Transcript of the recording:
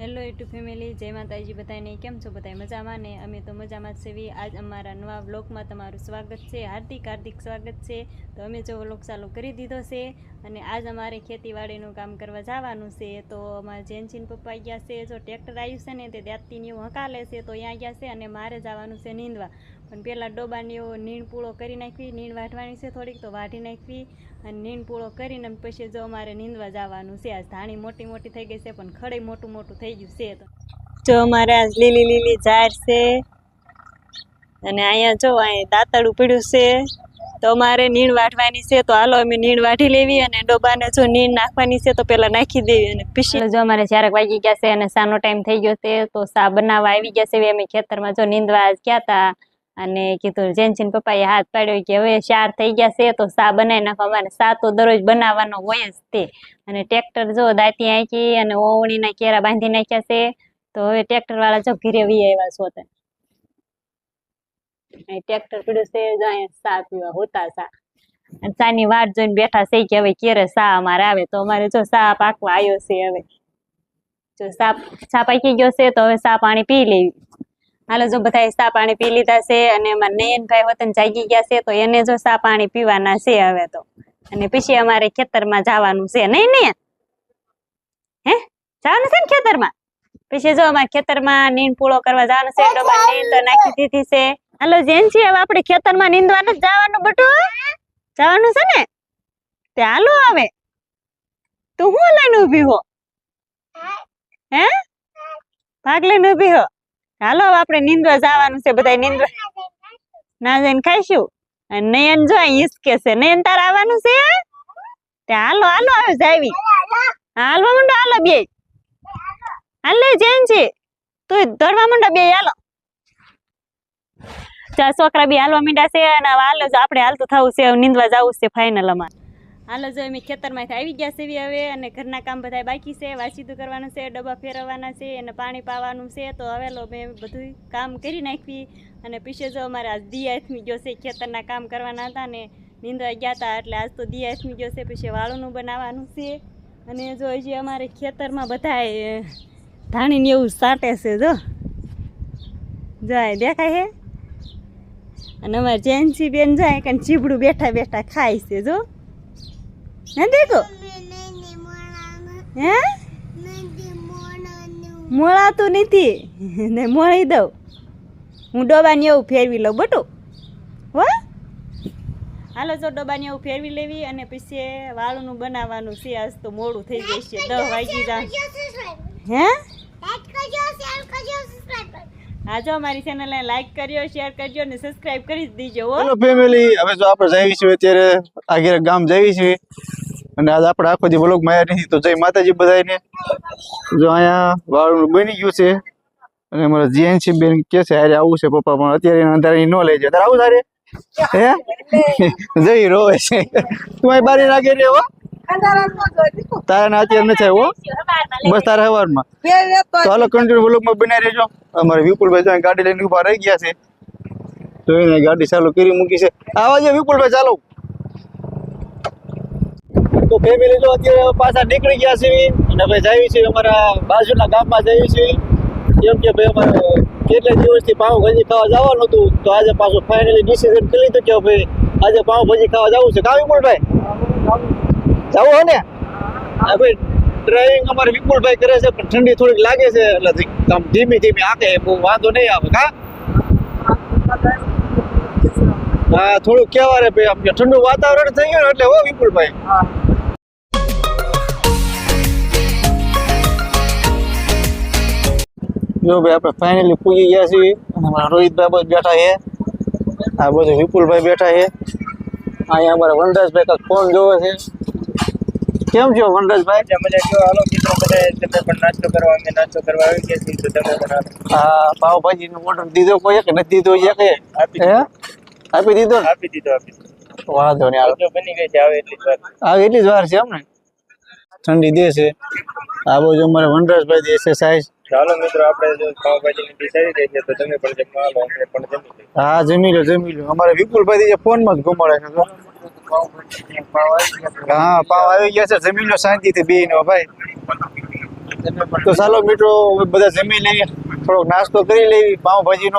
Hello YouTube family જય માતાજી બધાને. કેમ છો બધા મજામાં ને? અમે તો મજામાં જ સેવી આજ અમારા નવા વ્લોગમાં તમારું સ્વાગત છે. હાર્દિક હાર્દિક સ્વાગત છે. તો અમે જો વ્લોગ ચાલુ કરી દીધો છે અને આજ અમારે ખેતીવાડીનું કામ કરવા જવાનું છે. તો અમારા જેનસીન પપ્પા ગયા છે. જો ટ્રેક્ટર આવ્યું છે ને તે દાંતીની હકાલે છે તો અહીંયા ગયા છે અને મારે જવાનું છે નીંદવા. પણ પહેલાં ડોબાની નીણ પૂળો કરી નાખવી. નીણ વાઢવાની છે થોડીક તો વાઢી નાખવી અને નીણ પૂળો કરીને પછી જો અમારે નીંદવા જવાનું છે. આજ ધાણી મોટી મોટી થઈ ગઈ છે પણ ખડે મોટું મોટું થઈ ગયું છે તો. જો અમારે આજ લીલી લીલી ઝાડ છે અને અહીંયા જો અહીંયા દાંતડું પડ્યું છે. તો અમારે નીણ વાટવાની છે તો હાલો અમે નીણ વાઢી લેવી અને ડોબાને જો નીણ નાખવાની છે તો પેલા નાખી દેવી અને પીસી જો અમારે ચારક વાગી ગયા છે અને સાનો ટાઈમ થઈ ગયો છે તો સા બનાવવા આવી ગયા છે. અમે ખેતરમાં જો નીંદવા ગયા હતા અને કીધું જેનસીન પપ્પાએ હાથ પાડ્યો કે હવે ચાર થઈ ગયા છે, તો સા બનાવી નાખો અમારે સા તો દરરોજ બનાવવાનો હોય જ તે. અને ટ્રેક્ટર જો દાંતી આંકી અને ઓવણીના કેરા બાંધી નાખ્યા છે, તો હવે ટ્રેક્ટર વાળા જો ઘીરે વી આવ્યા છો તે. ટ્રેક્ટર પીડ્યું છે, જો પીવા હોતા સા. અને સાની વાટ જોઈને બેઠા છે કે હવે ક્યારે સા અમારે આવે? તો અમારે જો સા પાકવા આવ્યો છે હવે. જો સા સા પાકી ગયો છે, તો હવે સા પાણી પી લેવી. હાલો, જો બધા સા પાણી પી લીધા છે અને એમાં નયનભાઈ વતન જાગી ગયા છે, તો એને જો સા પાણી પીવાના છે હવે તો. અને પછી અમારે ખેતરમાં જવાનું છે. નહીં ને હે? જવાનું છે ને ખેતરમાં? પછી જો અમારે ખેતરમાં નીંદ પૂળો કરવા જવાનું છે ડોબા નીંદ તો નાખી દીધી છે. હાલો જેનસી હવે આપણે ખેતરમાં નીંદવાનું જવાનું બટુ. જવાનું છે ને? તે હાલો હવે. તું હું લઈને ઊભી હો? હે? ભાગ લઈને ઊભી હો. હાલો આપણે નીંદવા જવાનું છે બધા નીંદવા ના જઈને ખાઈશું. અને નયન જો હિસકે છે. નયન તાર આવવાનું છે તે હાલો હાલો હવે જાવી. હાલવા મંડો, હાલો, બે. હાલે જૈન છે. તું દોડવા મંડો, બે, હાલો. છોકરા બી હાલવા મીંડા છે અને હાલ આપણે હાલતું થવું છે નીંદવા જવું છે ફાઇનલ અમારે. હાલો, જો અમે ખેતરમાંથી આવી ગયા છે હવે, અને ઘરના કામ બધા બાકી છે, વાસીદું કરવાનું છે, ડબ્બા ફેરવવાના છે, અને પાણી પાવાનું છે, તો હવે લો મેં બધું કામ કરી નાખવી. અને પીછે જો અમારે આજ દી આથમી ગયો છે, ખેતરના કામ કરવાના હતા, ને નીંદવા ગયા હતા, એટલે આજ તો દિયાથમી ગયો છે, પછી વાળુનું બનાવવાનું છે. અને જો હજી અમારે ખેતરમાં બધાય ધાણીને એવું સાટે છે, જો. જાય, દેખાય હે? અને અમારે જેન્સી બેન જાય કે ચીબડું બેઠા બેઠા ખાય છે, જો. હે દેખો હે મોળાતું નથી ને મોળી દઉં હું ડોબાને એવું ફેરવી લઉં બટું હો હાલો જો ડોબાને એવું ફેરવી લેવી અને પછી વાળુનું બનાવવાનું છે આજ તો મોડું થઈ જશે દસ વાગી જા હે હા જો અમારી ચેનલને લાઈક કર્યો શેર કરજો અને સબસ્ક્રાઇબ કરી દીજો હેલો ફેમિલી હવે જો આપણે જઈએ છીએ અત્યારે આગળ ગામ જઈએ છીએ અને આજ આપણે આખો દી વ્લોગમાં નથી, તો જય માતાજી બધાને જો અહીંયા વાળું બની ગયું છે. અને અમારા જીએનસી બેન કે છે, હારે આવું છે પપ્પા, પણ અત્યારે અંધારે ન લઈ જાય આવું તારે? હે? જઈ રોવે છે. તું અહીં બારી લાગે રે હો. તારા ને અત્યારે નથી આવ્યો બસ તારા સવારમાં તો હાલો કન્ટિન્યુ વ્લોગમાં બનાવી રહેજો. અમારે વિપુલભાઈ જો ગાડી લઈને ઊભા રહી ગયા છે. તો એને ગાડી ચાલુ કરી મૂકી છે. આવા છે વિપુલભાઈ, ચાલો. તો ફેમિલી અત્યારે પાછા નીકળી ગયા છીએ અને ભાઈ જઈએ છીએ અમારા બાજુના ગામમાં જઈએ છીએ. કેમ કે ભાઈ અમારે કેટલા દિવસથી પાઉંભાજી ખાવા જવાનું હતું, તો આજે પાછું ફાઇનલી ડિસિઝન કરી લીધું કે ભાઈ આજે પાઉંભાજી ખાવા જવું છે. કા વિપુલભાઈ? જવું હે ને? હા, ભાઈ ડ્રાઇવિંગ અમારે વિપુલભાઈ કરે છે, પણ ઠંડી થોડીક લાગે છે, એટલે આમ ધીમી ધીમી આકે બહુ વાંધો નહીં આવે. કા? હા, થોડુંક કહેવા રે ભાઈ, આમ કે ઠંડુ વાતાવરણ થઈ ગયું એટલે હો વિપુલભાઈ. જો ભાઈ આપણે ફાઇનલી પૂગી ગયા છીએ અને અમારા રોહિતભાઈ બધું બેઠા છે. આ બધું વિપુલભાઈ બેઠા છે. અહીંયા અમારા વનરાજભાઈ કાંઈક ફોન જોવે છે. કેમ છો વનરાજભાઈ? મજા જો હાલો મિત્રો બધા તમે પણ નાસ્તો કરવા અમે નાસ્તો કરવા આવી ગયા છીએ તો તમે પણ હાલો. આ પાવભાજી નો ઓર્ડર દીધો કોઈ કે નથી દીધો છે કે આપી હે? આપી દીધો ને? આપી દીધો આપી દીધો. વાંધો નહીં હાલો. જો બની ગઈ છે આવે એટલી જ વાર. આ એટલી જ વાર છે એમ ને? ઠંડી દે છે. આ બાજુ અમારે વનરાજભાઈ દે છે સાઈઝ ચાલો મિત્રો, આપણે જો પાવભાજીની ડીશ આવી છે, તો તમે પણ જમવા આવો અમે પણ જમી લઈએ. હા, જમી લો જમી લો. અમારે વિપુલભાઈ ફોનમાં જ ગુમાડે છે તો હા, પાવ આવી ગયા છે, જમી લો શાંતિથી બે નો ભાઈ. તો ચાલો મિત્રો બધા જમી લઈએ. થોડોક નાસ્તો કરી લેવી પાઉંભાજીનો